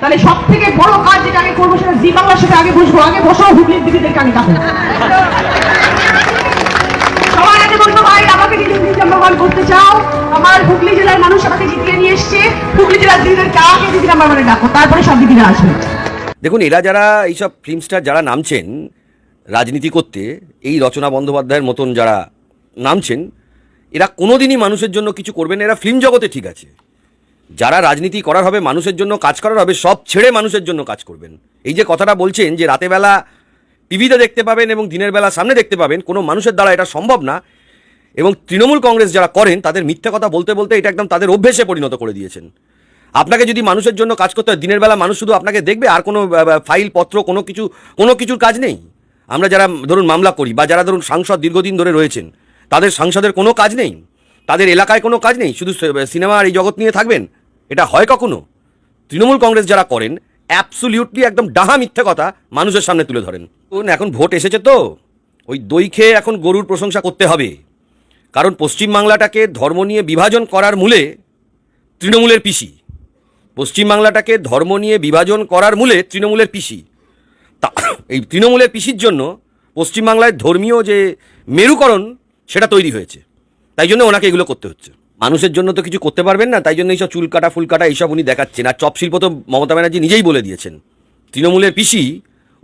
তাহলে সব থেকে বড় কাজ যেটা আগে করব সেটা জি বাংলার সাথে আগে বসবো। আগে বসো, হুগলির দিদিদেরকে আগে ডাকো সবার আগে ভাই, আমাকে নাম্বার ওয়ান করতে চাও। আমার হুগলি জেলার মানুষ আমাকে জিতিয়ে নিয়ে এসছে। হুগলি জেলার দিদিদেরকে আগে দিদি নাম্বার ওয়ানে ডাকো? তারপরে সব দিদিরা আসবে। দেখুন, এরা যারা এইসব ফিল্ম স্টার যারা নামছেন রাজনীতি করতে, এই রচনা বন্দ্যোপাধ্যায়ের মতন যারা নামছেন, এরা কোনোদিনই মানুষের জন্য কিছু করবেন এরা ফিল্ম জগতে ঠিক আছে। যারা রাজনীতি করার হবে, মানুষের জন্য কাজ করার হবে, সব ছেড়ে মানুষের জন্য কাজ করবেন। এই যে কথাটা বলছেন যে রাতেবেলা টিভিতে দেখতে পাবেন এবং দিনের বেলা সামনে দেখতে পাবেন, কোনো মানুষের দ্বারা এটা সম্ভব না। এবং তৃণমূল কংগ্রেস যারা করেন, তাদের মিথ্যা কথা বলতে বলতে এটা একদম তাদের অভ্যেসে পরিণত করে দিয়েছেন। আপনাকে যদি মানুষের জন্য কাজ করতে হয়, দিনের বেলা মানুষ শুধু আপনাকে দেখবে, আর কোনো ফাইল, পত্র, কোনো কিছু, কোনো কিছুর কাজ নেই। আমরা যারা, ধরুন, মামলা করি বা যারা, ধরুন, সাংসদ দীর্ঘদিন ধরে রয়েছেন, তাদের সাংসদের কোনো কাজ নেই। তাদের এলাকায় কোনো কাজ নেই। শুধু সিনেমার এই জগৎ নিয়ে থাকবেন। এটা হয় কখনো? তৃণমূল কংগ্রেস যারা করেন অ্যাবসুলিউটলি একদম ডাহা মিথ্যে কথা মানুষের সামনে তুলে ধরেন। এখন ভোট এসেছে তো। ওই দই খেয়ে এখন গরুর প্রশংসা করতে হবে। কারণ পশ্চিমবাংলাটাকে ধর্ম নিয়ে বিভাজন করার মূলে তৃণমূলের পিসি। পশ্চিমবাংলাটাকে ধর্ম নিয়ে বিভাজন করার মূলে তৃণমূলের পিসি। তা, এই তৃণমূলের পিসির জন্য পশ্চিমবাংলায় ধর্মীয় যে মেরুকরণ, সেটা তৈরি হয়েছে। তাই জন্য ওনাকে এগুলো করতে হচ্ছে। মানুষের জন্য তো কিছু করতে পারবেন না, তাই জন্য এইসব চুল কাটা, ফুল কাটা এইসব উনি দেখাচ্ছেন। আর চপ শিল্প তো মমতা ব্যানার্জি নিজেই বলে দিয়েছেন। তৃণমূলের পিসি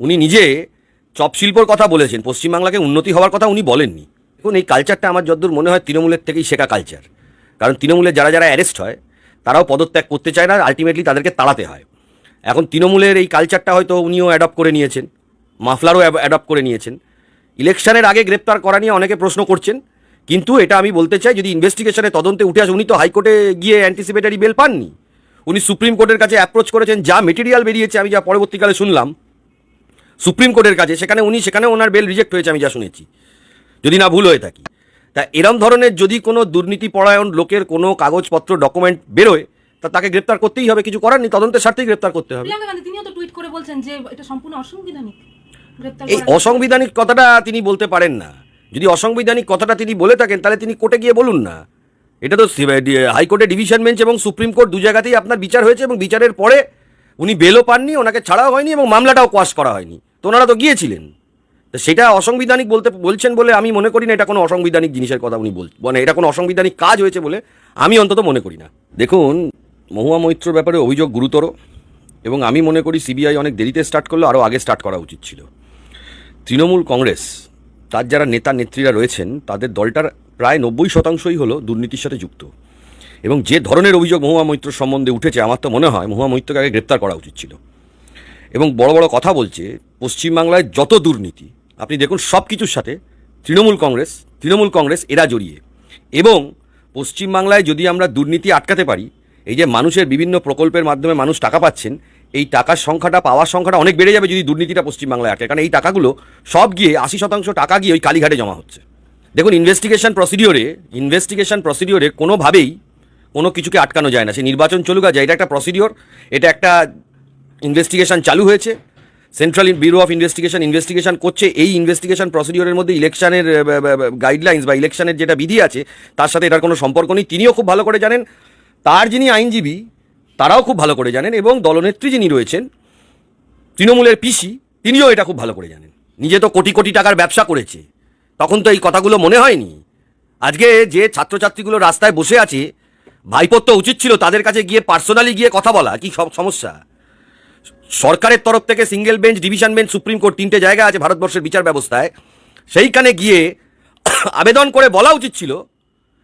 উনি নিজে চপ শিল্পর কথা বলেছেন, পশ্চিমবাংলাকে উন্নতি হওয়ার কথা উনি বলেননি। দেখুন, এই কালচারটা আমার যদ্দূর মনে হয় তৃণমূলের থেকেই শেখা কালচার কারণ তৃণমূলের যারা যারা অ্যারেস্ট হয়, তারাও পদত্যাগ করতে চায় না আলটিমেটলি তাদেরকে তাড়াতে হয়। এখন তৃণমূলের এই কালচারটা হয়তো উনিও অ্যাডপ্ট করে নিয়েছেন, মাফলারও অ্যাডপ্ট করে নিয়েছেন। ইলেকশনের আগে গ্রেপ্তার করা নিয়ে অনেকে প্রশ্ন করছেন কিন্তু এটা আমি বলতে চাই যদি ইনভেস্টিগেশনে তদন্তে উঠে আসে উনি তো হাইকোর্টে গিয়ে অ্যান্টিসিপেটারি বেল পাননি। উনি সুপ্রিম কোর্টের কাছে অ্যাপ্রোচ করেছেন যা মেটেরিয়াল বেরিয়েছে আমি যা পরবর্তীকালে শুনলাম। সুপ্রিম কোর্টের কাছে সেখানে উনি সেখানে ওনার বেল রিজেক্ট হয়েছে আমি যা শুনেছি। যদি না ভুল হয়ে থাকি। তা এরম ধরনের যদি কোনো দুর্নীতি পরায়ণ লোকের কোনো কাগজপত্র ডকুমেন্ট বেরোয় তা তাকে গ্রেপ্তার করতেই হবে কিছু করার নেই তদন্তের স্বার্থেই গ্রেপ্তার করতে হবে। প্রিয়াঙ্কা তিনিও তো টুইট করে বলছেন যে এটা সম্পূর্ণ অসাংবিধানিক এই। অসাংবিধানিক কথাটা তিনি বলতে পারেন না। যদি অসাংবিধানিক কথাটা তিনি বলে থাকেন, তাহলে তিনি কোর্টে গিয়ে বলুন না। এটা তো হাইকোর্টে ডিভিশন বেঞ্চ এবং সুপ্রিম কোর্ট দু জায়গাতেই আপনার বিচার হয়েছে এবং বিচারের পরে উনি বেলও পাননি, ওনাকে ছাড়াও হয়নি এবং মামলাটাও কোয়াশ করা হয়নি। তো ওনারা তো গিয়েছিলেন। তো সেটা অসাংবিধানিক বলতে বলছেন বলে আমি মনে করি না, এটা কোনো অসাংবিধানিক জিনিসের কথা উনি বল মানে এটা কোনো অসাংবিধানিক কাজ হয়েছে বলে আমি অন্তত মনে করি না। দেখুন, মহুয়া মৈত্রর ব্যাপারে অভিযোগ গুরুতর এবং আমি মনে করি সিবিআই অনেক দেরিতে স্টার্ট করল, আরও আগে স্টার্ট করা উচিত ছিল। তৃণমূল কংগ্রেস তার যারা নেতা নেত্রীরা রয়েছেন, তাদের দলটার প্রায় নব্বই শতাংশই হলো দুর্নীতির সাথে যুক্ত। এবং যে ধরনের অভিযোগ মহুয়া মৈত্র সম্বন্ধে উঠেছে, আমার তো মনে হয় মহুয়া মৈত্রকে আগে গ্রেপ্তার করা উচিত ছিল। এবং বড় বড় কথা বলছে, পশ্চিমবাংলায় যত দুর্নীতি, আপনি দেখুন সব কিছুর সাথে তৃণমূল কংগ্রেস তৃণমূল কংগ্রেস এরা জড়িয়ে। এবং পশ্চিমবাংলায় যদি আমরা দুর্নীতি আটকাতে পারি, এই যে মানুষের বিভিন্ন প্রকল্পের মাধ্যমে মানুষ টাকা পাচ্ছেন এই টাকার সংখ্যাটা, পাওয়ার সংখ্যাটা অনেক বেড়ে যাবে যদি দুর্নীতিটা পশ্চিমবাংলায় আটকে। কারণ এই টাকাগুলো সব গিয়ে আশি শতাংশ টাকা গিয়ে ওই কালীঘাটে জমা হচ্ছে। দেখুন ইনভেস্টিগেশন প্রসিডিওরে ইনভেস্টিগেশন প্রসিডিওরে কোনোভাবেই কোনো কিছুকে আটকানো যায় না। সে নির্বাচন চলুক যায় এটা একটা প্রসিডিওর এটা একটা ইনভেস্টিগেশন চালু হয়েছে। Central bureau of investigation investigation করছে। এই ইনভেস্টিগেশন প্রসিডিওরের মধ্যে ইলেকশনের গাইডলাইন্স বা ইলেকশনের যেটা বিধি আছে, তার সাথে এটার কোনো সম্পর্ক নেই। তিনিও খুব ভালো করে জানেন, তার যিনি আইনজীবী তারাও খুব ভালো করে জানেন এবং দলনেত্রী যিনি রয়েছেন, তৃণমূলের পিসি, তিনিও এটা খুব ভালো করে জানেন। নিজে তো কোটি কোটি টাকার ব্যবসা করেছে। তখন তো এই কথাগুলো মনে হয়নি। আজকে যে ছাত্রছাত্রীগুলো রাস্তায় বসে আছে, ভাইপোর তো উচিত ছিল তাদের কাছে গিয়ে পার্সোনালি গিয়ে কথা বলা, কি সব সমস্যা? সরকারের তরফ থেকে single bench, division bench, supreme court তিনটে জায়গা আছে ভারতবর্ষের বিচার ব্যবস্থায়। সেইখানে গিয়ে আবেদন করে বলা উচিত ছিল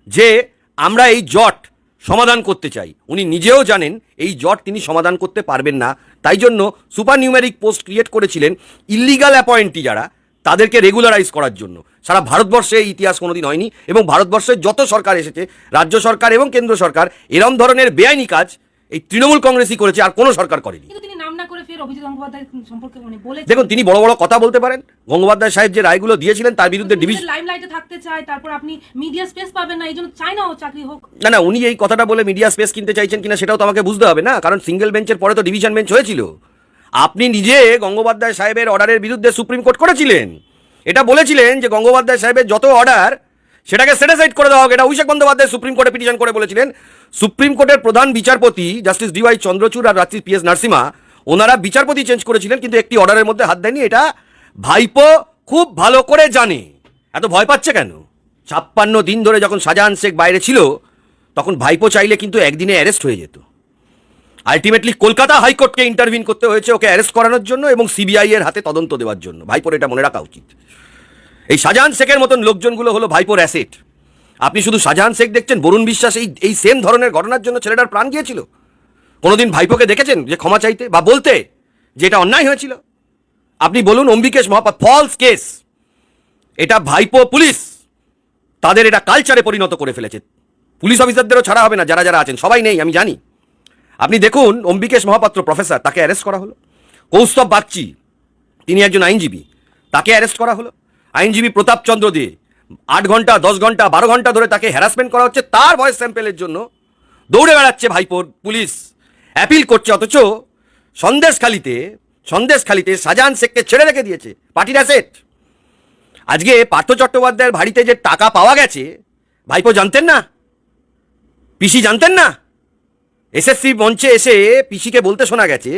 যে আমরা এই জট সমাধান করতে চাই। উনি নিজেও জানেন এই জট তিনি সমাধান করতে পারবেন না। তাই জন্য সুপার নিউমেরিক পোস্ট ক্রিয়েট করেছিলেন ইলিগাল অ্যাপয়েন্টি যারা, তাদেরকে রেগুলারাইজ করার জন্য। সারা ভারতবর্ষে ইতিহাস কোনোদিন হয়নি এবং ভারতবর্ষের যত সরকার এসেছে, রাজ্য সরকার এবং কেন্দ্র সরকার, এরম ধরনের বেআইনি কাজ এই তৃণমূল কংগ্রেসই করেছে আর কোনো সরকার করেনি। মানে দেখুন তিনি বড় বড় কথা বলতে পারেন। গঙ্গোপাধ্যায় সাহেব যে রায়গুলো দিয়েছিলেন তার বিরুদ্ধে ডিভিশন লাইমলাইটে থাকতে চায় তারপর আপনি মিডিয়া স্পেস পাবেন না এই চাই না চাকরি হোক। না না উনি এই কথাটা বলে মিডিয়া স্পেস কিনতে চাইছেন কিনা সেটাও তো আমাকে বুঝতে হবে না কারণ সিঙ্গেল বেঞ্চের পরে তো ডিভিশন বেঞ্চ হয়েছিল। আপনি নিজে গঙ্গোপাধ্যায় সাহেবের অর্ডারের বিরুদ্ধে সুপ্রিম কোর্ট করেছিলেন। এটা বলেছিলেন যে গঙ্গোপাধ্যায় সাহেবের যত অর্ডার সেটাকে সেটাসাইড করে দেওয়া হোক। এটা অভিষেক বন্দ্যোপাধ্যায় সুপ্রিম কোর্টে পিটিশন করে বলেছিলেন। সুপ্রিম কোর্টের প্রধান বিচারপতি জাস্টিস ডিওয়াই চন্দ্রচূড় আর রাত্রি পি এস নারসিমা, ওনারা বিচারপতি চেঞ্জ করেছিলেন, কিন্তু একটি অর্ডারের মধ্যে হাত দেয়নি এটা ভাইপো খুব ভালো করে জানে। এত ভয় পাচ্ছে কেন? ছাপ্পান্ন দিন ধরে যখন শাহজাহান শেখ বাইরে ছিল, তখন ভাইপো চাইলে কিন্তু একদিনে অ্যারেস্ট হয়ে যেত। আলটিমেটলি কলকাতা হাইকোর্টকে ইন্টারভিন করতে হয়েছে ওকে অ্যারেস্ট করানোর জন্য এবং সিবিআই এর হাতে তদন্ত দেওয়ার জন্য। ভাইপোর এটা মনে রাখা উচিত। এই শাহজাহান শেখের মতন লোকজনগুলো হলো ভাইপোর অ্যাসেট। আপনি শুধু শাহজাহান শেখ দেখছেন, বরুণ বিশ্বাস এই এই সেম ধরনের ঘটনার জন্য ছেলেটার প্রাণ গিয়েছিল। কোনোদিন ভাইপোকে দেখেছেন যে ক্ষমা চাইতে বা বলতে যে এটা অন্যায় হয়েছিল? আপনি বলুন অম্বিকেশ মহাপাত ফলস কেস এটা ভাইপো পুলিশ। তাদের এটা কালচারে পরিণত করে ফেলেছে। পুলিশ অফিসারদেরও ছাড়া হবে না, যারা যারা আছেন, সবাই নেই, আমি জানি। আপনি দেখুন অম্বিকেশ মহাপাত্র প্রফেসর তাকে অ্যারেস্ট করা হলো। কৌস্তব বাগচি, তিনি একজন আইনজীবী, তাকে অ্যারেস্ট করা হলো। আইনজীবী প্রতাপচন্দ্র দে, আট ঘণ্টা, দশ ঘণ্টা, বারো ঘণ্টা ধরে তাকে হ্যারাসমেন্ট করা হচ্ছে তার ভয়েস স্যাম্পেলের জন্য। দৌড়ে বেড়াচ্ছে ভাইপোর পুলিশ। অ্যাপিল করছে অথচ সন্দেশখালিতে সন্দেশখালিতে শাহজাহান শেখকে ছেড়ে রেখে দিয়েছে পার্টির অ্যাসেট আজকে পার্থ চট্টোপাধ্যায়ের বাড়িতে যে টাকা পাওয়া গেছে, ভাইপো জানতেন না? পিসি জানতেন না? এসএসসি মঞ্চে এসে পিসিকে বলতে শোনা গেছে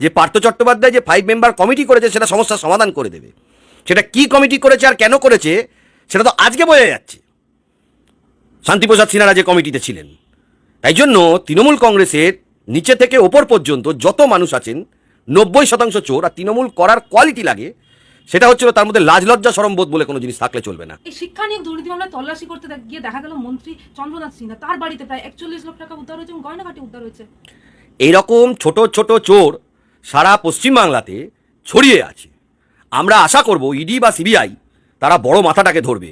যে পার্থ চট্টোপাধ্যায় যে ফাইভ মেম্বার কমিটি করেছে সেটা সমস্যার সমাধান করে দেবে। সেটা কি কমিটি করেছে আর কেন করেছে সেটা তো আজকে বোঝা যাচ্ছে। শান্তিপ্রসাদ সিনহারা যে কমিটিতে ছিলেন তাই জন্য তৃণমূল কংগ্রেসের নিচে থেকে ওপর পর্যন্ত যত মানুষ আছেন নব্বই শতাংশ চোর আর তৃণমূল করার কোয়ালিটি লাগে সেটা হচ্ছিল তার মধ্যে লাজ লজ্জা সরম্বোধ বলে কোনো জিনিস থাকলে চলবে না। এই শিক্ষা নিয়োগ দুর্নীতি মামলায় তল্লাশি করতে গিয়ে দেখা গেল মন্ত্রী চন্দ্রনাথ সিনহা তার বাড়িতে প্রায় একচল্লিশ লক্ষ টাকা উদ্ধার হয়েছে এবং গয়নাঘাটি উদ্ধার হয়েছে। এইরকম ছোট ছোট চোর সারা পশ্চিমবাংলাতে ছড়িয়ে আছে। আমরা আশা করব ইডি বা সিবিআই তারা বড় মাথাটাকে ধরবে।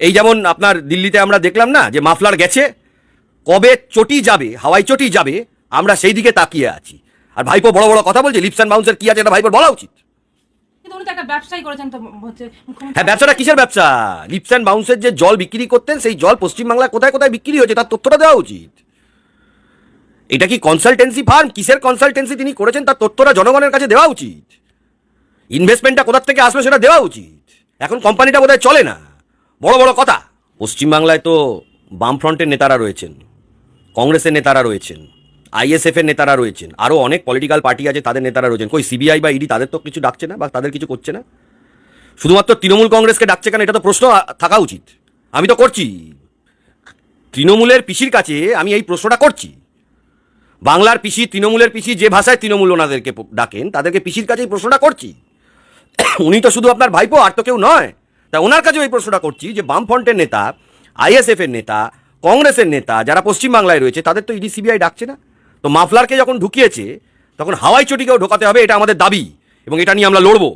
এই যেমন আপনার দিল্লিতে আমরা দেখলাম না যে মাফলার গেছে কবে চটি যাবে হাওয়াই চটি যাবে আমরা সেই দিকে তাকিয়ে আছি। আর ভাইপো বড় বড় কথা বলছে লিপস অ্যান্ড বাউন্সের কি আছে এটা ভাইপোর বলা উচিত। হ্যাঁ ব্যবসাটা কিসের ব্যবসা? লিপস অ্যান্ড বাউন্সের যে জল বিক্রি করতেন সেই জল পশ্চিমবাংলায় কোথায় কোথায় বিক্রি হয়েছে তার তথ্যটা দেওয়া উচিত। এটা কি কনসালটেন্সি ফার্ম কিসের কনসালটেন্সি তিনি করেছেন তার তথ্যটা জনগণের কাছে দেওয়া উচিত। ইনভেস্টমেন্টটা কোথার থেকে আসবে সেটা দেওয়া উচিত। এখন কোম্পানিটা বোধহয় চলে না। বড় বড় কথা। পশ্চিমবাংলায় তো বামফ্রন্টের নেতারা রয়েছেন, কংগ্রেসের নেতারা রয়েছেন আইএসএফ এর নেতারা রয়েছেন আরও অনেক পলিটিক্যাল পার্টি আছে তাদের নেতারা রয়েছেন। কই সিবিআই বা ইডি তাদের তো কিছু ডাকছে না বা তাদের কিছু করছে না? শুধুমাত্র তৃণমূল কংগ্রেসকে ডাকছে কেন? এটা তো প্রশ্ন থাকা উচিত। আমি তো করছি। তৃণমূলের পিসির কাছে আমি এই প্রশ্নটা করছি। বাংলার পিসি, তৃণমূলের পিসি যে ভাষায় তৃণমূল ওনাদেরকে ডাকেন, তাদেরকে পিসির কাছে এই প্রশ্নটা করছি। উনি তো শুধু আপনার ভাইপো আর তো কেউ নয়। তা ওনার কাছেও এই প্রশ্নটা করছি যে বামফ্রন্টের নেতা আইএসএফ এর নেতা, কংগ্রেসের নেতা যারা পশ্চিমবাংলায় রয়েছে, তাদের তো ইডি, সিবিআই ডাকছে না? তো মাফলারকে যখন ঢুকিয়েছে, তখন হাওয়াই চটিকেও ঢোকাতে হবে, এটা আমাদের দাবি এবং এটা নিয়ে আমরা লড়বো।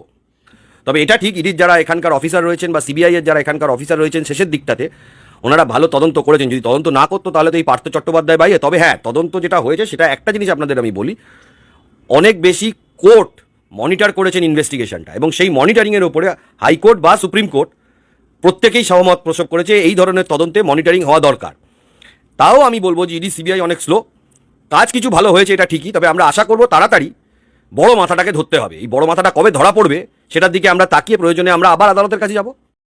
তবে এটা ঠিক, ইডির যারা এখানকার অফিসার রয়েছেন বা সিবিআই এর যারা এখানকার অফিসার রয়েছেন শেষের দিকটাতে, ওনারা ভালো তদন্ত করেছেন। যদি তদন্ত না করতো, তাহলে তো এই পার্থ চট্টোপাধ্যায় বাইরে তবে হ্যাঁ তদন্ত যেটা হয়েছে, সেটা একটা জিনিস আপনাদের আমি বলি, অনেক বেশি কোর্ট মনিটর করেছেন ইনভেস্টিগেশনটা। এবং সেই মনিটরিংয়ের ওপরে হাইকোর্ট বা সুপ্রিম কোর্ট প্রত্যেকেই সহমত প্রসব করেছে এই ধরনের তদন্তে মনিটরিং হওয়া দরকার। তাও আমি বলব যে ইডি, সিবিআই অনেক স্লো কাজ কিছু ভালো হয়েছে, এটা ঠিকই, তবে আমরা আশা করব তাড়াতাড়ি বড় মাথাটাকে ধরতে হবে। এই বড় মাথাটা কবে ধরা পড়বে, সেটার দিকে আমরা তাকিয়ে প্রয়োজনে আমরা আবার আদালতের কাছে যাব।